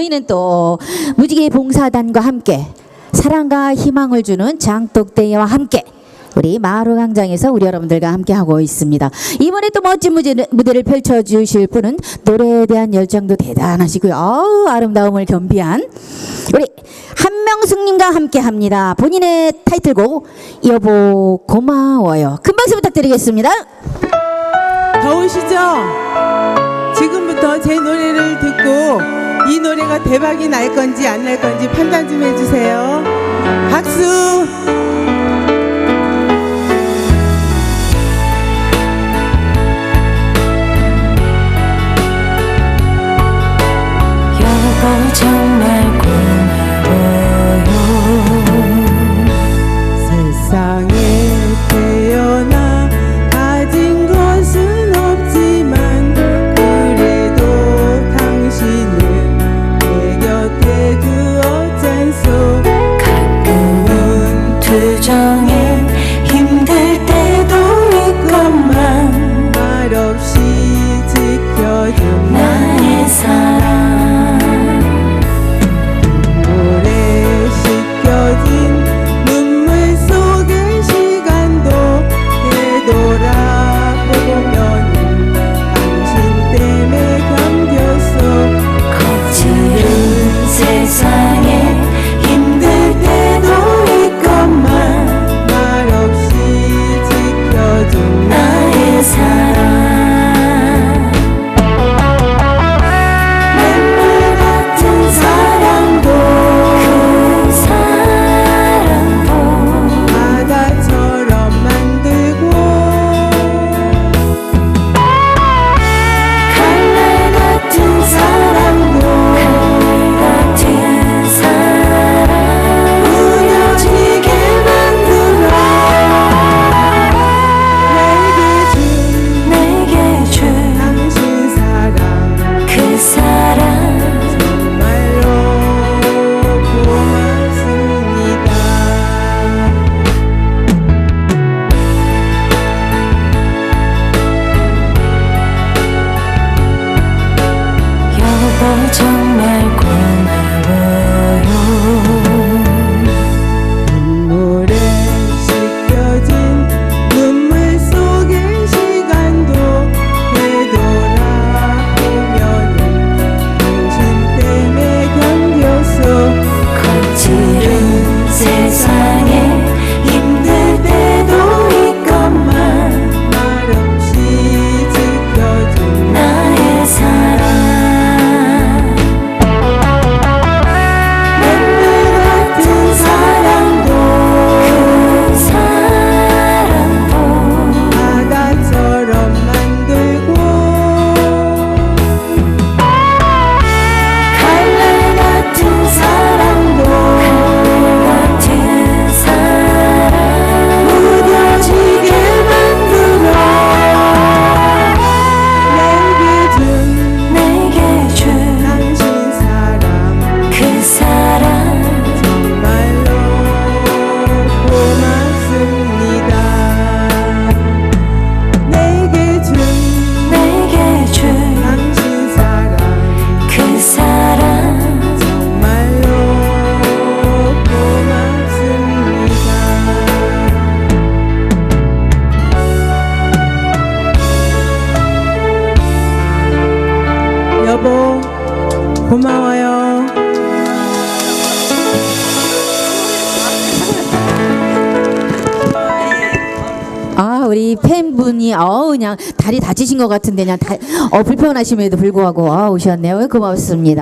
저희는 또 무지개 봉사단과 함께 사랑과 희망을 주는 장독대회와 함께 우리 마루 광장에서 우리 여러분들과 함께 하고 있습니다. 이번에 또 멋진 무대, 무대를 펼쳐 주실 분은 노래에 대한 열정도 대단하시고요. 어우, 아름다움을 겸비한 우리 한명숙님과 함께 합니다. 본인의 타이틀곡 여보 고마워요. 큰 박수 부탁드리겠습니다. 더우시죠? 지금부터 제 노래를 듣고 이 노래가 대박이 날 건지 안 날 건지 판단 좀 해주세요. 박수! 여보 정말 고마워요. 아, 우리 팬분이 어우 그냥 다리 다치신 것 같은데 그냥 다, 어, 불편하심에도 불구하고 아, 오셨네요. 고맙습니다.